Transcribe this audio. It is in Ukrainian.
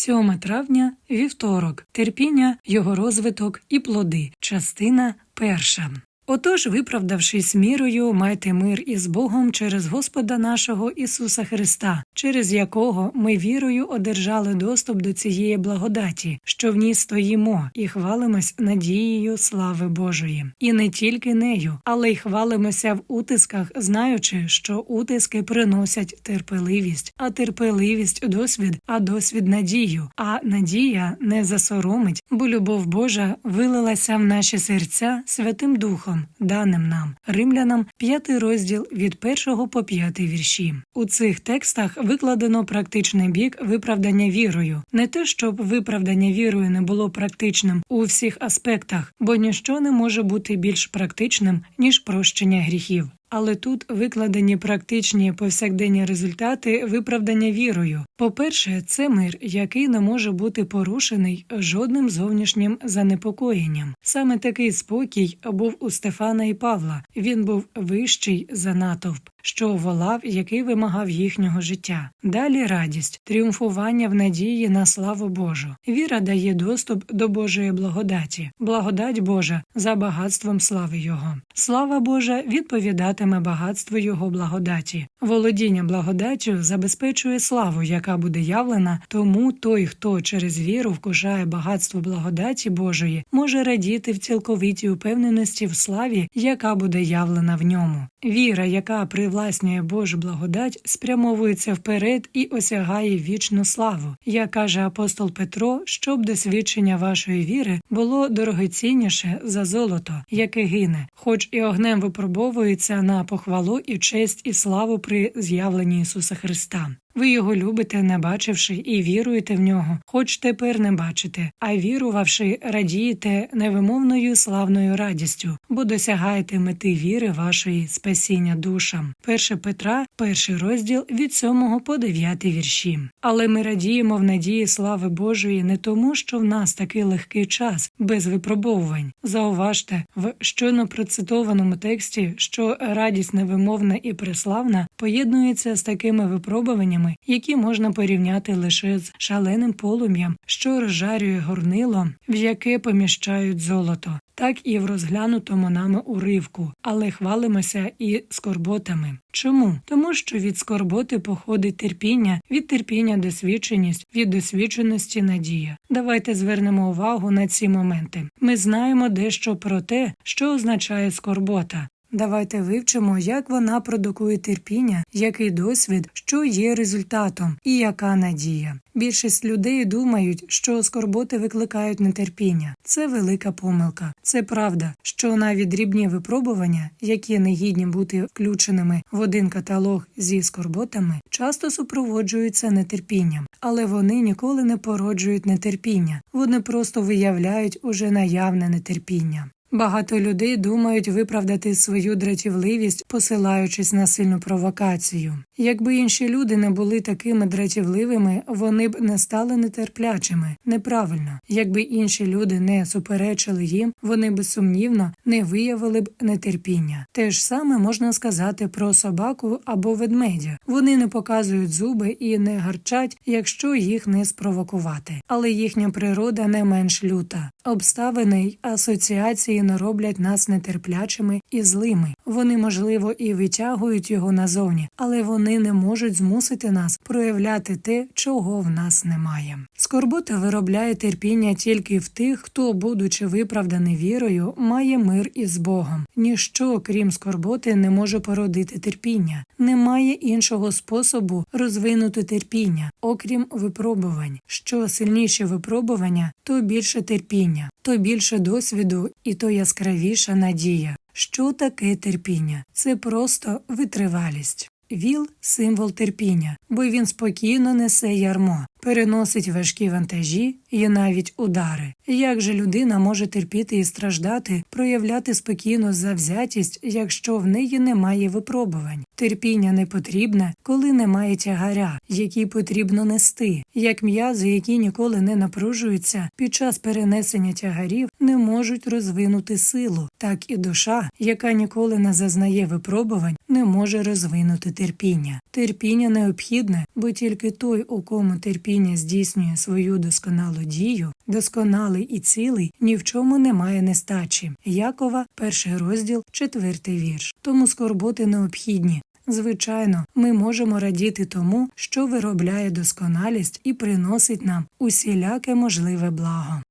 7 травня, вівторок, терпіння, його розвиток і плоди. Частина перша. Отож, виправдавшись мірою, майте мир із Богом через Господа нашого Ісуса Христа, через якого ми вірою одержали доступ до цієї благодаті, що в ній стоїмо, і хвалимось надією слави Божої, і не тільки нею, але й хвалимося в утисках, знаючи, що утиски приносять терпеливість, а терпеливість досвід, а досвід надію. А надія не засоромить, бо любов Божа вилилася в наші серця Святим Духом даним нам римлянам, п'ятий розділ від першого по п'ятий вірші. У цих текстах викладено практичний бік виправдання вірою, не те, щоб виправдання вірою не було практичним у всіх аспектах, бо ніщо не може бути більш практичним ніж прощення гріхів. Але тут викладені практичні повсякденні результати виправдання вірою. По-перше, це мир, який не може бути порушений жодним зовнішнім занепокоєнням. Саме такий спокій був у Стефана і Павла. Він був вищий за натовп, що волав, який вимагав їхнього життя. Далі радість, тріумфування в надії на славу Божу. Віра дає доступ до Божої благодаті, благодать Божа за багатством слави Його. Слава Божа відповідатиме багатству Його благодаті. Володіння благодаттю забезпечує славу, яка буде явлена, тому той, хто через віру вкушає багатство благодаті Божої, може радіти в цілковитій упевненості в славі, яка буде явлена в ньому. Віра, яка привласнює Божу благодать, спрямовується вперед і осягає вічну славу. Як каже апостол Петро, щоб досвідчення вашої віри було дорогоцінніше за золото, яке гине, хоч і огнем випробовується на похвалу і честь і славу при з'явленні Ісуса Христа. Ви його любите, не бачивши, і віруєте в нього, хоч тепер не бачите, а вірувавши, радієте невимовною славною радістю, бо досягаєте мети віри вашої спасіння душам. 1 Петра, перший розділ від 7 по 9 вірші. Але ми радіємо в надії слави Божої не тому, що в нас такий легкий час без випробовувань. Зауважте в щойно процитованому тексті, що радість невимовна і преславна поєднується з такими випробуваннями які можна порівняти лише з шаленим полум'ям, що розжарює горнило, в яке поміщають золото, так і в розглянутому нами уривку, але хвалимося і скорботами. Чому? Тому що від скорботи походить терпіння, від терпіння досвідченість, від досвідченості надія. Давайте звернемо увагу на ці моменти. Ми знаємо дещо про те, що означає скорбота. Давайте вивчимо, як вона продукує терпіння, який досвід, що є результатом, і яка надія. Більшість людей думають, що скорботи викликають нетерпіння. Це велика помилка. Це правда, що навіть дрібні випробування, які не гідні бути включеними в один каталог зі скорботами, часто супроводжуються нетерпінням, але вони ніколи не породжують нетерпіння. Вони просто виявляють уже наявне нетерпіння. Багато людей думають виправдати свою дратівливість, посилаючись на сильну провокацію. Якби інші люди не були такими дратівливими, вони б не стали нетерплячими. Неправильно, якби інші люди не суперечили їм, вони безсумнівно не виявили б нетерпіння. Те ж саме можна сказати про собаку або ведмедя. Вони не показують зуби і не гарчать, якщо їх не спровокувати. Але їхня природа не менш люта. Обставини й асоціації не роблять нас нетерплячими і злими. Вони, можливо, і витягують його назовні, але вони не можуть змусити нас проявляти те, чого в нас немає. Скорбота виробляє терпіння тільки в тих, хто, будучи виправданий вірою, має мир із Богом. Ніщо, крім скорботи, не може породити терпіння. Немає іншого способу розвинути терпіння, окрім випробувань. Що сильніше випробування, то більше терпіння, то більше досвіду і то яскравіша надія. Що таке терпіння? Це просто витривалість. Віл символ терпіння, бо він спокійно несе ярмо, переносить важкі вантажі і навіть удари. Як же людина може терпіти і страждати, проявляти спокійну завзятість, якщо в неї немає випробувань? Терпіння не потрібне, коли немає тягаря, який потрібно нести, як м'язи, які ніколи не напружуються, під час перенесення тягарів не можуть розвинути силу, так і душа, яка ніколи не зазнає випробувань, не може розвинути терпіння. Терпіння необхідне, бо тільки той, у кому терпіння здійснює свою досконалу дію, досконалий і цілий, ні в чому немає нестачі. Якова, перший розділ, четвертий вірш. Тому скорботи необхідні. Звичайно, ми можемо радіти тому, що виробляє досконалість і приносить нам усіляке можливе благо.